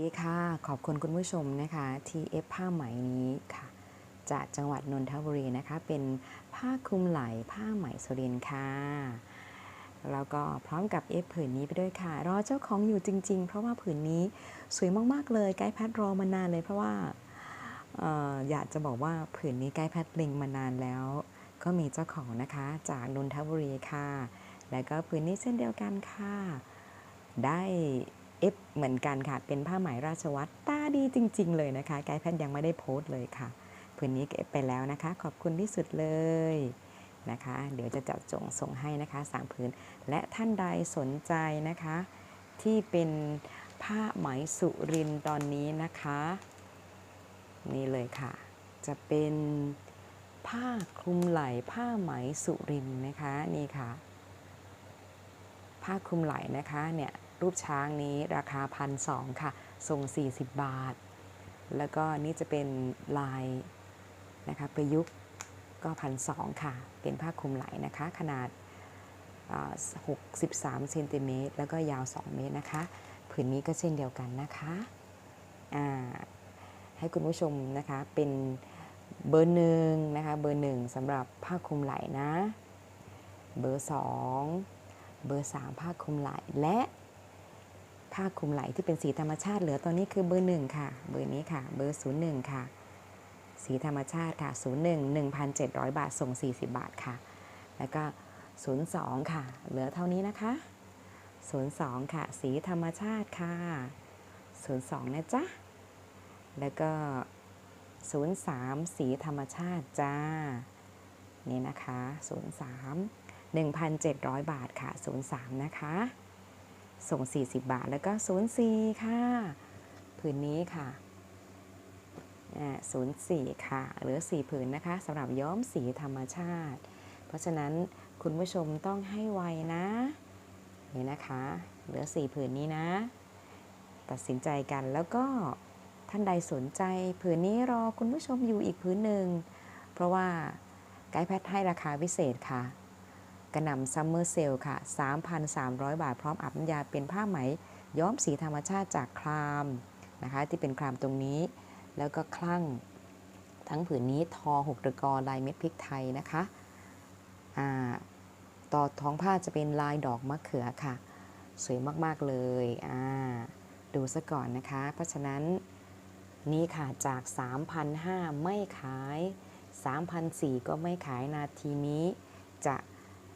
ดีค่ะ ขอบคุณคุณผู้ชมนะคะที่เอฟผ้าไหมนี้ค่ะ จากจังหวัดนนทบุรีนะคะ เป็นผ้าคลุมไหล่ผ้าไหมสุรินค่ะ แล้วก็พร้อมกับเอฟผืนนี้ไปด้วยค่ะ รอเจ้าของอยู่จริง ๆ เพราะว่าผืนนี้สวยมากๆเลยไกด์แพทรอมานานเลยเพราะว่าอออยากจะบอกว่าผืนนี้ไกด์แพทล็งมานานแล้ว ก็มีเจ้าของนะคะจากนนทบุรีค่ะ แล้วก็ผืนนี้เช่นเดียวกันค่ะ ได้ เอฟเหมือนกันค่ะ เป็นผ้าไหมราชวัตรตาดีจริง ๆ เลยนะคะไกด์แพทยังไม่ได้โพสต์เลยค่ะผืนนี้เก็เอฟไปแล้วนะคะ ขอบคุณที่สุดเลยนะคะ เดี๋ยวจะจัดส่งส่งให้นะคะสามผืน และท่านใดสนใจนะคะ ที่เป็นผ้าไหมสุรินตอนนี้นะคะ นี่เลยค่ะ จะเป็นผ้าคลุมไหล่ผ้าไหมสุรินนะคะนี่ค่ะ ผ้าคลุมไหล่นะคะเนี่ย รูปช้างนี้ราคาพันสองค่ะส่ง 40 บาท แล้วก็นี่จะเป็นลายนะคะประยุกต์ก็พันสองค่ะ เป็นผ้าคลุมไหล่นะคะ ขนาดอ่า63เซนติเมตรแล้วก็ยาว 2 เมตรนะคะผืนนี้ก็เช่นเดียวกันนะคะให้คุณผู้ชมนะคะเป็นเบอร์หนึ่งนะคะเบอร์หนึ่งสำหรับผ้าคลุมไหล่นะ เบอร์สองเบอร์3ผ้าคลุมไหล่และ ผ้าคลุมไหล่ที่เป็นสีธรรมชาติเหลือตอนนี้คือเบอร์หนึ่งค่ะ เบอร์นี้ค่ะ เบอร์ศูนย์หนึ่งค่ะ สีธรรมชาติค่ะศูนย์หนึ่งหนึ่งพันเจ็ดร้อยบาทส่งสี่สิบบาทค่ะ แล้วก็ศูนย์สองค่ะ เหลือเท่านี้นะคะศูนย์สองค่ะ สีธรรมชาติค่ะศูนย์สองนะจ๊ะ แล้วก็ศูนย์สามสีธรรมชาติจ้า นี่นะคะศูนย์สามหนึ่งพันเจ็ดร้อยบาทค่ะศูนย์สามนะคะ ส่ง 40 บาท แล้วก็ 04 ค่ะ ผืนนี้ค่ะอ่า04 ค่ะ เหลือ 4 ผืนนะคะสำหรับย้อมสีธรรมชาติ เพราะฉะนั้นคุณผู้ชมต้องให้ไวนะ นี่นะคะ เหลือ 4 ผืนนี้นะ ตัดสินใจกันแล้วก็ท่านใดสนใจผืนนี้รอคุณผู้ชมอยู่อีกผืนหนึ่ง เพราะว่าไกด์แพทย์ให้ราคาพิเศษค่ะ กระหน่ำซัมเมอร์เซลค่ะ 3,300 บาทพร้อมอาบน้ำยาเป็นผ้าไหม ย้อมสีธรรมชาติจากครามนะคะ ที่เป็นครามตรงนี้ แล้วก็คลั่งทั้งผืนนี้ทอหกตะกอลายเม็ดพริกไทยนะคะอ่าต่อท้องผ้าจะเป็นลายดอกมะเขือค่ะ สวยมาก ๆ เลยอ่าดูซะก่อนนะคะ เพราะฉะนั้นนี่ค่ะจาก 3,500 ไม่ขาย 3,400 ก็ไม่ขายนาทีนี้จะ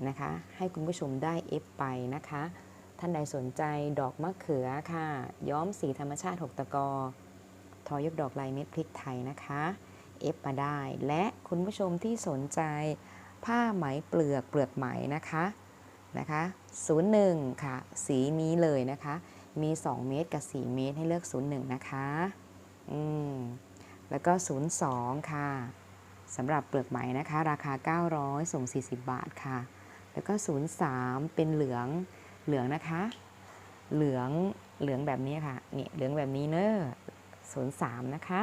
นะคะ ให้คุณผู้ชมได้เอฟไปนะคะ ท่านใดสนใจดอกมะเขือค่ะ ย้อมสีธรรมชาติ 6 ตะกอ ทอยกดอกลายเม็ดพริกไทยนะคะเอฟมาได้ และคุณผู้ชมที่สนใจผ้าไหมเปลือกเปลือกไหมนะคะนะคะ01 ค่ะ สีนี้เลยนะคะ มี 2 เมตรกับ 4 เมตรให้เลือก 01 นะคะอืมแล้วก็ 02 ค่ะสำหรับเปลือกไหมนะคะ ราคา 900 ส่ง 40 บาทค่ะ แล้วก็ 03 เป็นเหลืองเหลืองนะคะ เหลืองเหลืองแบบนี้ค่ะนี่เหลืองแบบนี้เนอะ03 นะคะ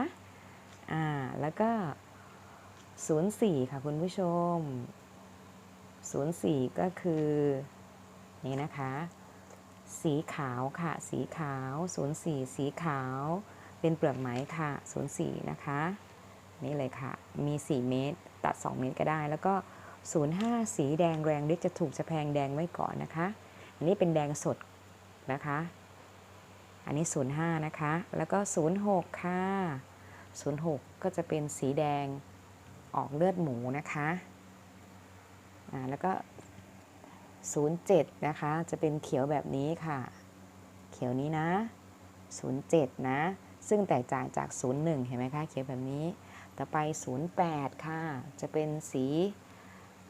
อ่าแล้วก็ 04 ค่ะคุณผู้ชม 04 ก็คือนี่นะคะ สีขาวค่ะ สีขาว 04 สีขาว เป็นเปลือกไหมค่ะ 04 นะคะ นี่เลยค่ะ มี 4 เมตร ตัด 2 เมตรก็ได้ แล้วก็ 05 สีแดงแรงฤทธิ์จะถูกจะแพงแดงไว้ก่อนนะคะ อันนี้เป็นแดงสดนะคะ อันนี้ 05 นะคะ แล้วก็ 06 ค่ะ 06 ก็จะเป็นสีแดงออกเลือดหมูนะคะอ่าแล้วก็ 07 นะคะ จะเป็นเขียวแบบนี้ค่ะ เขียวนี้นะ 07 นะ ซึ่งแตกต่างจาก 01 เห็นไหมคะ เขียวแบบนี้ ต่อไป 08 ค่ะ จะเป็นสี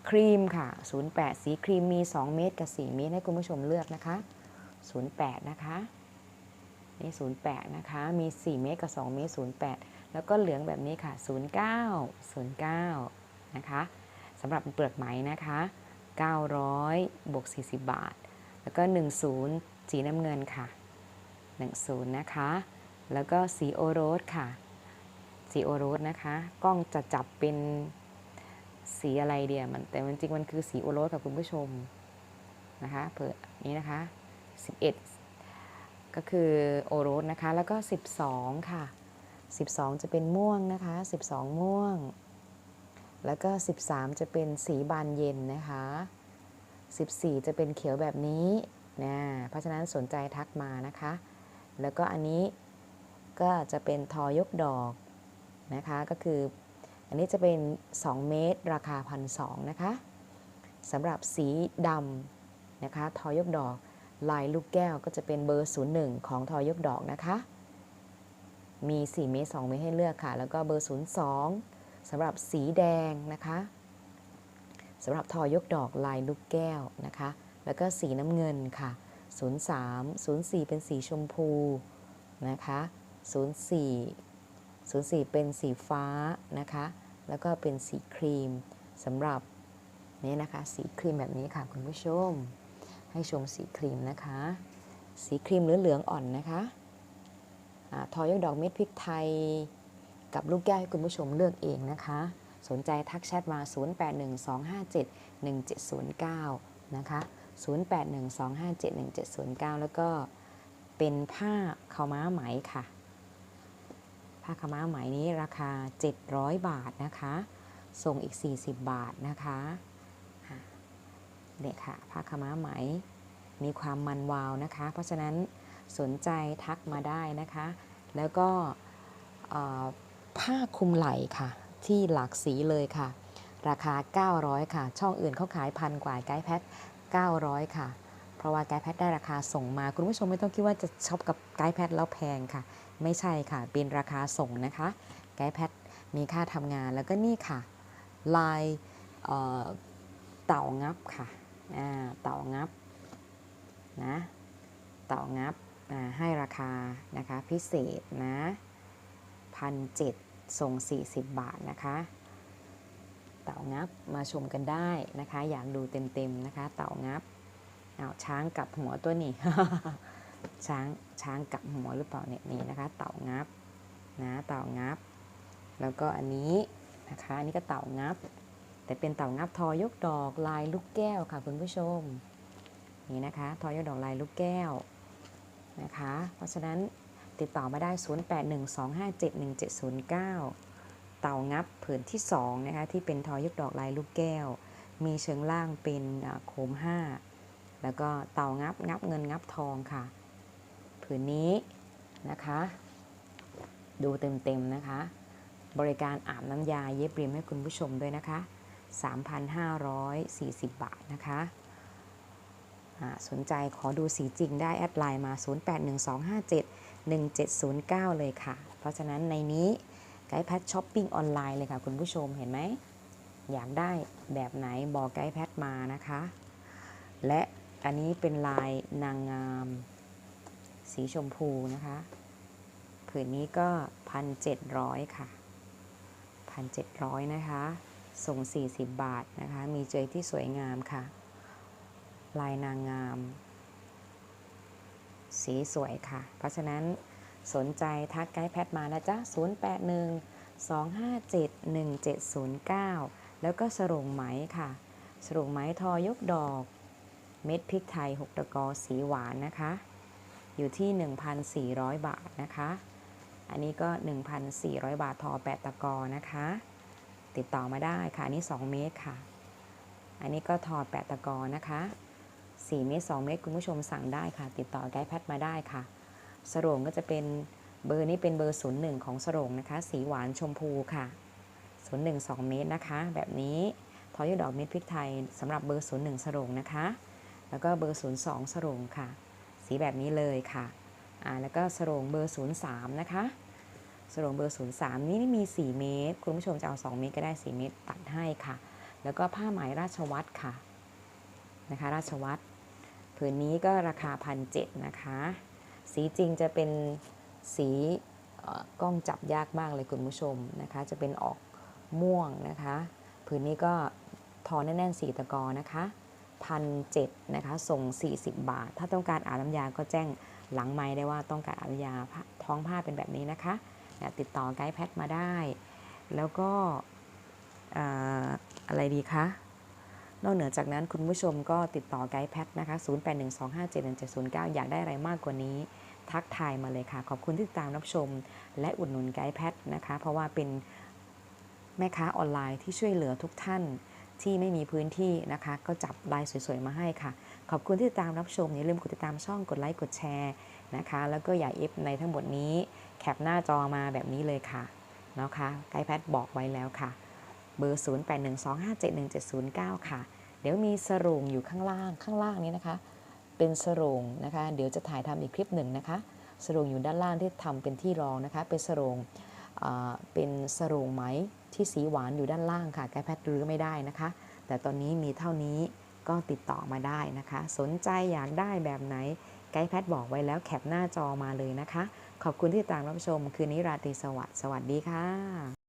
ครีมค่ะ 08 สีครีมมี 2 เมตรกับ 4 เมตรให้คุณผู้ชมเลือกนะคะ 08 นะคะนี่ 08 นะคะ มี 4 เมตรกับ 2 เมตร08 แล้วก็เหลืองแบบนี้ค่ะ 09 09 นะคะสำหรับเปลือกไหมนะคะ 900 บวก 40 บาท แล้วก็ 10 สีน้ำเงินค่ะ 10 นะคะ แล้วก็สีโอโรสค่ะ สีโอโรสนะคะ กล้องจะจับเป็น สีอะไรเดียมันแต่จริงๆมันคือสีโอโรสค่ะคุณผู้ชมนะคะเผื่อนี้นะคะ 11 ก็คือโอโรสนะคะ แล้วก็ 12 ค่ะ 12 จะเป็นม่วงนะคะ 12 ม่วง แล้วก็ 13 จะเป็นสีบานเย็นนะคะ 14 จะเป็นเขียวแบบนี้นะเพราะฉะนั้นสนใจทักมานะคะ แล้วก็อันนี้ก็จะเป็นทอยกดอกนะคะ ก็คือ อันนี้จะเป็น 2 เมตร ราคาพันสนะคะสำหรับสีดำนะคะ ทอยกดอก ลายลูกแก้วก็จะเป็นเบอร์ 01 ของทอยกดอกนะคะ มี 4 เมตร 2 เมตรให้เลือกค่ะ แล้วก็เบอร์ 02สำหรับสีแดงนะคะสำหรับทอยกดอกลายลูกแก้วนะคะ แล้วก็สีน้ำเงินค่ะ 03 04 เป็นสีชมพูนะคะ 04 04 เป็นสีฟ้านะคะ แล้วก็เป็นสีครีมสำหรับนี่นะคะ สีครีมแบบนี้ค่ะคุณผู้ชม ให้ชมสีครีมนะคะ สีครีมหรือเหลืองอ่อนนะคะอาทอยกดอกเม็ดพริกไทย กับลูกแก้วให้คุณผู้ชมเลือกเองนะคะ สนใจทักแชทมา 0812571709 นะคะ 0812571709 แล้วก็เป็นผ้าขาวม้าไหมค่ะ ผ้าขม้าไหมนี้ราคา 700 บาทนะคะ ส่งอีก 40 บาทนะคะเนี่ยค่ะผ้าขม้าไหมมีความมันวาวนะคะ เพราะฉะนั้นสนใจทักมาได้นะคะ แล้วก็ผ้าคลุมไหล่ค่ะ ที่หลากสีเลยค่ะ ราคา 900 ค่ะ ช่องอื่นเขาขายพันกว่าไกด์แพท900 ค่ะ ราะว่าไกด์แพทได้ราคาส่งมา คุณผู้ชมไม่ต้องคิดว่าจะช็อปกับไกด์แพทแล้วแพงค่ะ ไม่ใช่ค่ะ เป็นราคาส่งนะคะ ไกด์แพทมีค่าทำงานแล้วก็นี่ค่ะ ลายเต่างับค่ะเต่างับนะเต่างับให้ราคานะคะพิเศษนะพันเจ็ดส่ง 40 บาทนะคะ เต่างับมาชมกันได้นะคะ อยากดูเต็มๆนะคะ เต่างับ เอาช้างกับหัวตัวนี้ ช้างช้างกับหัวหรือเปล่าเนี่ยนี่นะคะ เต่างับนะเต่างับ แล้วก็อันนี้นะคะอันนี้ก็เต่างับ แต่เป็นเต่างับทอยกดอกลายลูกแก้วค่ะคุณผู้ชมนี่นะคะทอยกดอกลายลูกแก้วนะคะ เพราะฉะนั้นติดต่อมาได้ 0812571709 เต่างับผืนที่2นะคะที่เป็นทอยกดอกลายลูกแก้ว มีเชิงล่างเป็นโคม5 แล้วก็เต่างับงับเงินงับทองค่ะ ผืนนี้นะคะ ดูเต็มๆนะคะ บริการอาบน้ำยาเย็บริมให้คุณผู้ชมด้วยนะคะ 3,540 บาทนะคะสนใจขอดูสีจริงได้แอดไลน์มา 0812571709 เลยค่ะ เพราะฉะนั้นในนี้ไกด์แพทช้อปปิ้งออนไลน์เลยค่ะคุณผู้ชมเห็นไหม อยากได้แบบไหนบอกไกด์แพทมานะคะ และ อันนี้เป็นลายนางงาม สีชมพูนะคะ ผืนนี้ก็1,700ค่ะ1,700นะคะ ส่ง40บาทนะคะ มีเจยที่สวยงามค่ะ ลายนางงาม สีสวยค่ะ เพราะฉะนั้นสนใจทักไกด์แพทมานะจ๊ะ 081 257 1709 แล้วก็สรงไหมค่ะ สรงไหมทอยกดอก เม็ดพริกไทย 6 ตะกอสีหวานนะคะ อยู่ที่ 1,400 บาทนะคะ อันนี้ก็ 1,400 บาททอ 8 ตะกอนะคะ ติดต่อมาได้ค่ะ อันนี้ 2 เมตรค่ะ อันนี้ก็ทอ 8 ตะกอนะคะ 4 เมตร 2 เมตร คุณผู้ชมสั่งได้ค่ะ ติดต่อไกด์แพทมาได้ค่ะ สรงก็จะเป็นเบอร์นี้เป็นเบอร์01ของสรงนะคะ สีหวานชมพูค่ะ01 2 เมตรนะคะ แบบนี้ทอยดอกเม็ดพริกไทยสำหรับเบอร์ 01 สรงนะคะ แล้วก็เบอร์ 02 สรงค่ะ สีแบบนี้เลยค่ะอ่าแล้วก็สรงเบอร์ 03 นะคะสรงเบอร์ 03 นี่มี 4 เมตร คุณผู้ชมจะเอา 2 เมตรก็ได้ 4 เมตรตัดให้ค่ะ แล้วก็ผ้าไหมราชวัตรค่ะนะคะราชวัตรผืนนี้ก็ราคาพันเนะคะ สีจริงจะเป็นสีกล้องจับยากมากเลยคุณผู้ชมนะคะ จะเป็นออกม่วงนะคะ ผืนนี้ก็ทอแน่นๆสีตะกอนะคะ พันเนะคะส่ง 40 บาท ถ้าต้องการอาบน้ำยาก็แจ้งหลังไม้ได้ว่าต้องการอาบน้ำยาท้องผ้าเป็นแบบนี้นะคะติดต่อไกด์แพทมาได้ แล้วก็อ่าอะไรดีคะนอกเหนือจากนั้นคุณผู้ชมก็ติดต่อไกด์แพทนะคะ 0812571709 อยากได้อะไรมากกว่านี้ ทักทายมาเลยค่ะ ขอบคุณที่ติดตามรับชม และอุดหนุนไกด์แพทนะคะ เพราะว่าเป็นแม่ค้าออนไลน์ที่ช่วยเหลือทุกท่าน ที่ไม่มีพื้นที่นะคะ ก็จับลายสวยๆ มาให้ค่ะ ขอบคุณที่ติดตามรับชม อย่าลืมกดติดตามช่องกดไลค์กดแชร์นะคะ แล้วก็อย่าเอฟในทั้งหมดนี้แคปหน้าจอมาแบบนี้เลยค่ะนะคะไกด์แพทบอกไว้แล้วค่ะ เบอร์ 0812571709 ค่ะ เดี๋ยวมีสรุงอยู่ข้างล่างข้างล่างนี้นะคะ เป็นสรุงนะคะ เดี๋ยวจะถ่ายทำอีกคลิปหนึ่งนะคะสรุงอยู่ด้านล่างที่ทำเป็นที่รองนะคะ เป็นสรุง เป็นสรงไหมที่สีหวานอยู่ด้านล่างค่ะแกแพทรื้อไม่ได้นะคะ แต่ตอนนี้มีเท่านี้ก็ติดต่อมาได้นะคะ สนใจอยากได้แบบไหนไกด์แพทบอกไว้แล้วแคปหน้าจอมาเลยนะคะ ขอบคุณที่ติดตามรับชม คืนนี้ราตรีสวัสดิ์สวัสดีค่ะ